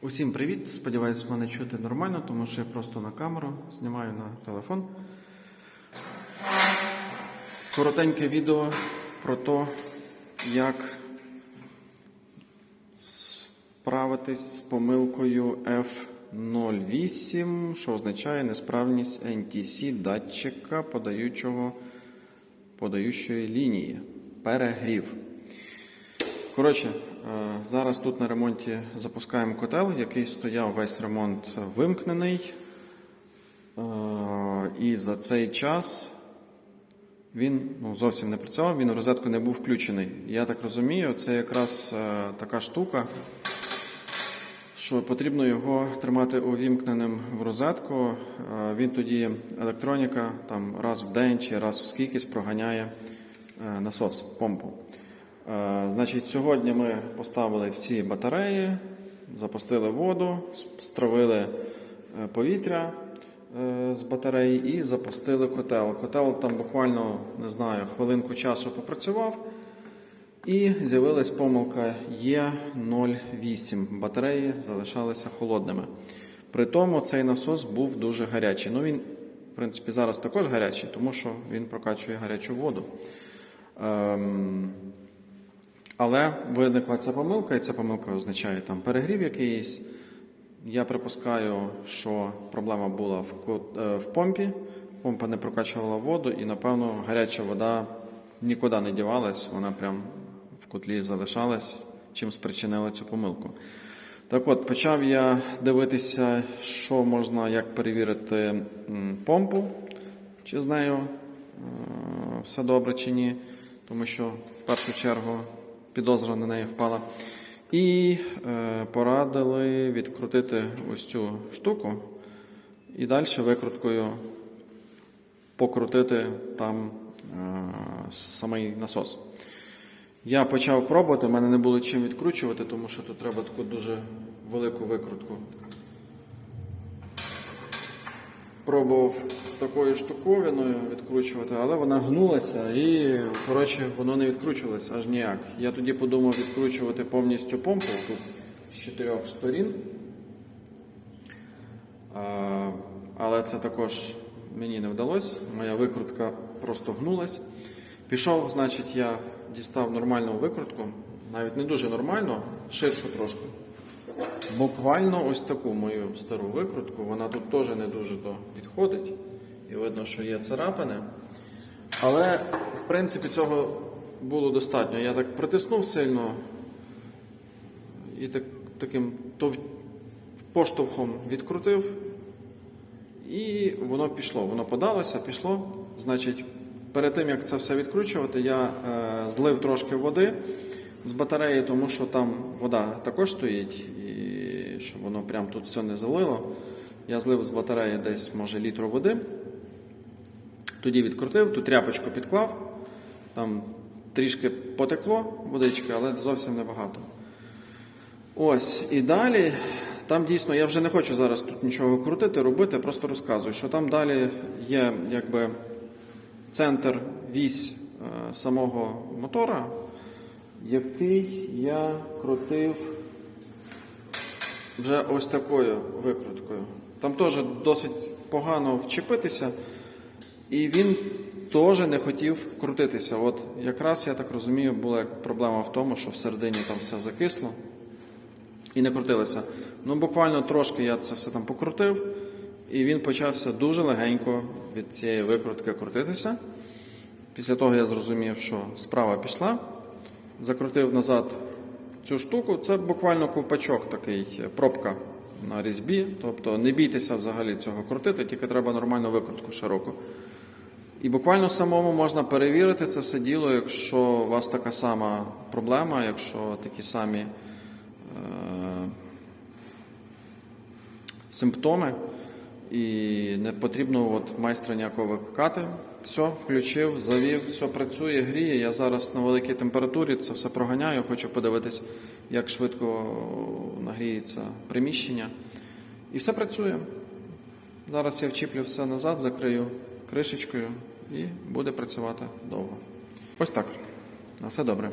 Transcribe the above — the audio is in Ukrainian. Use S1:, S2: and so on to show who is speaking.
S1: Усім привіт! Сподіваюсь, мене чути нормально, тому що я просто на камеру знімаю на телефон. Коротеньке відео про те, як справитись з помилкою F08, що означає несправність NTC датчика подаючого, подаючої лінії. Перегрів. Коротше, зараз тут на ремонті запускаємо котел, який стояв весь ремонт вимкнений. Е, І за цей час він ну, зовсім не працював, він в розетку не був включений. Я так розумію, це якраз е, така штука, що потрібно його тримати увімкненим в розетку. Е, Він тоді електроніка там раз в день чи раз в скількись проганяє е, насос, помпу. Е, Значить, сьогодні ми поставили всі батареї, запустили воду, стравили е, повітря е, з батареї і запустили котел. Котел там буквально не знаю, хвилинку часу попрацював. І з'явилась помилка Е08. Батареї залишалися холодними. При тому цей насос був дуже гарячий. Ну він, в принципі, зараз також гарячий, тому що він прокачує гарячу воду. Ем, але виникла ця помилка, і ця помилка означає там перегрів якийсь. Я припускаю, що проблема була в, е, в помпі. Помпа не прокачувала воду, і, напевно, гаряча вода нікуди не дівалась, вона прям в котлі залишалась, чим спричинила цю помилку. Так от, почав я дивитися, що можна, як перевірити помпу, чи з нею е, все добре чи ні, тому що в першу чергу підозра на неї впала. І е, порадили відкрутити ось цю штуку і далі викруткою покрутити там е, самий насос. Я почав пробувати, в мене не було чим відкручувати, тому що тут треба таку дуже велику викрутку. Пробував такою штуковиною відкручувати, але вона гнулася і коротше воно не відкручувалося аж ніяк. Я тоді подумав відкручувати повністю помпу тут з чотирьох сторін. Але це також мені не вдалося. Моя викрутка просто гнулась. Пішов, значить, я дістав нормальну викрутку, навіть не дуже нормально, ширшу трошки. Буквально ось таку мою стару викрутку, вона тут теж не дуже то підходить. І видно, що є царапини. Але, в принципі, цього було достатньо. Я так притиснув сильно і так, таким тов... поштовхом відкрутив, і воно пішло. Воно подалося, пішло. Значить, перед тим як це все відкручувати, я е, злив трошки води з батареї, тому що там вода також стоїть, щоб воно прям тут все не залило. Я злив з батареї десь, може, літру води. Тоді відкрутив, ту тряпочку підклав, там трішки потекло водички, але зовсім небагато. Ось, і далі, там дійсно, я вже не хочу зараз тут нічого крутити, робити, просто розказую, що там далі є якби центр вісь е, самого мотора, який я крутив вже ось такою викруткою. Там теж досить погано вчепитися, і він теж не хотів крутитися. От якраз я так розумію, була проблема в тому, що всередині там все закисло і не крутилося. Ну, буквально трошки я це все там покрутив, і він почався дуже легенько від цієї викрутки крутитися. Після того я зрозумів, що справа пішла, закрутив назад цю штуку. Це буквально ковпачок такий, пробка на різьбі. Тобто не бійтеся взагалі цього крутити, тільки треба нормальну викрутку широку. І буквально самому можна перевірити це все діло, якщо у вас така сама проблема, якщо такі самі е, симптоми, і не потрібно от майстра ніякого викликати. Все, включив, завів, все працює, гріє. Я зараз на великій температурі це все проганяю, хочу подивитись, як швидко нагріється приміщення. І все працює. Зараз я вчіплю все назад, закрию кришечкою і буде працювати довго. Ось так. На все добре.